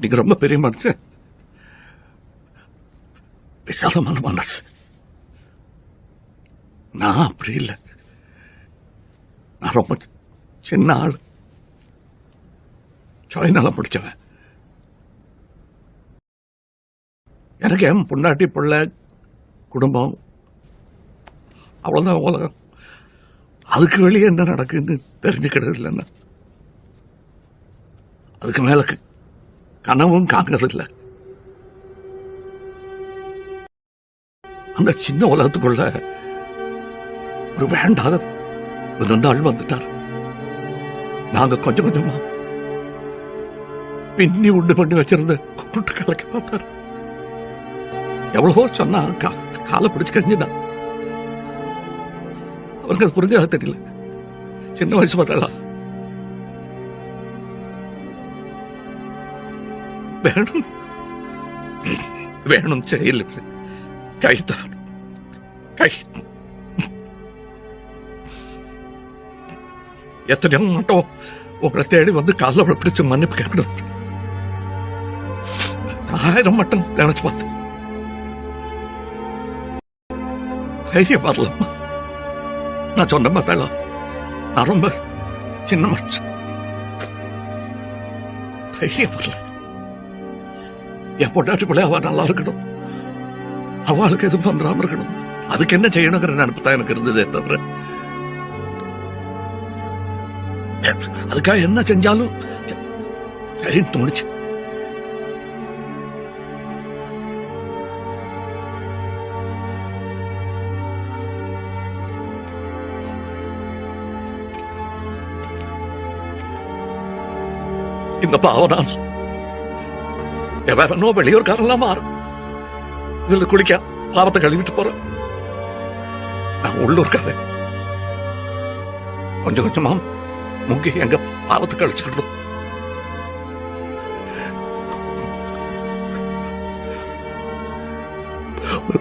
நீங்க ரொம்ப பெரிய மனுஷன். விசாலமான மனசு நான் அப்படி இல்லை. நான் ரொம்ப சின்ன ஆள். சுயநலம் பிடிச்சவன். எனக்கு என் பொண்டாட்டி பிள்ளை குடும்பம் அவ்வளோதான் உலகம். அதுக்கு வெளியே என்ன நடக்குன்னு தெரிஞ்சுக்கிறது இல்லைன்னா அதுக்கு மேலே கனவும் காண்கிறது அந்த சின்ன உலகத்துக்குள்ள ஒரு வேண்டாத ஆள் வந்துட்டார். நாங்க கொஞ்சம் கொஞ்சமா பின்னி உண்டு பண்ணி வச்சிருந்த கூட்டு கலக்கி பார்த்தார். எவ்வளவோ சொன்னா கா- காலை பிடிச்சு கஞ்சினான் அவருக்கு அது புரிஞ்சதாக தெரியல. சின்ன வயசு பார்த்தாளா வேணும் வேணும் செய்யல கை தான் கை எத்தனையோ மட்டும் உங்களை தேடி வந்து காலில் பிடிச்சு மன்னிப்பு கேட்கணும் ஆயிரம் மட்டும் நினைச்சு பார்த்தேன் தைரியம் வரலம்மா நான் சொன்ன பார்த்தாளா நான் ரொம்ப சின்ன மனுஷன் தைரியம் வரல என் பொண்டாட்டி பிள்ளை அவ நல்லா இருக்கணும். அவளுக்கு எதுவும் பண்றாம இருக்கணும். அதுக்கு என்ன செய்யணுங்கிற நினைப்பு தான் எனக்கு இருந்ததே தவிர. அதுக்காக என்ன செஞ்சாலும் சரின்னு தோணுச்சு. இந்த பாவனான் எவனோ வெளியூர்காரெல்லாம் மாறும். இதுல குளிக்க பாவத்தை கழுவிட்டு போறேன் நான் உள்ளூர்காரன். கொஞ்சம் கொஞ்சமா முங்கி எங்க பாவத்தை கழிச்சுக்கிட்டு ஒரு